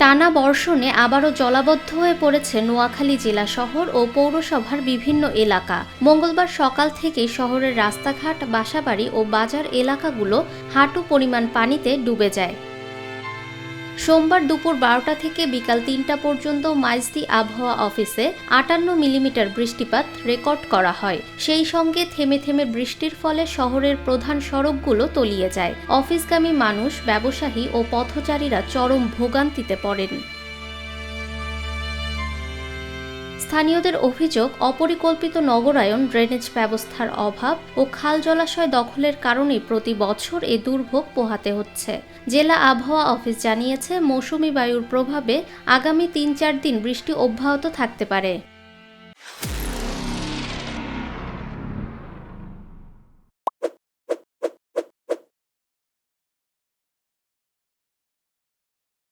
টানা বর্ষণে আবারও জলাবদ্ধ হয়ে পড়েছে নোয়াখালী জেলা শহর ও পৌরসভার বিভিন্ন এলাকা। মঙ্গলবার সকাল থেকে শহরের রাস্তাঘাট, বাসাবাড়ি ও বাজার এলাকাগুলো হাঁটু পরিমাণ পানিতে ডুবে যায়। সোমবার দুপুর বারোটা থেকে বিকাল তিনটা পর্যন্ত মাইজদি আবহাওয়া অফিসে আটান্ন মিলিমিটার বৃষ্টিপাত রেকর্ড করা হয়। সেই সঙ্গে থেমে থেমে বৃষ্টির ফলে শহরের প্রধান সড়কগুলো তলিয়ে যায়। অফিসগামী মানুষ, ব্যবসায়ী ও পথচারীরা চরম ভোগান্তিতে পড়েন। স্থানীয়দের অভিযোগ, অপরিকল্পিত নগরায়ন ড্রেনেজ ব্যবস্থার অভাব ও খাল জলাশয় দখলের কারণে প্রতি বছর এ দুর্ভোগ পোহাতে হচ্ছে। জেলা আবহাওয়া অফিস জানিয়েছে, মৌসুমি বায়ুর প্রভাবে আগামী তিন চার দিন বৃষ্টি অব্যাহত থাকতে পারে।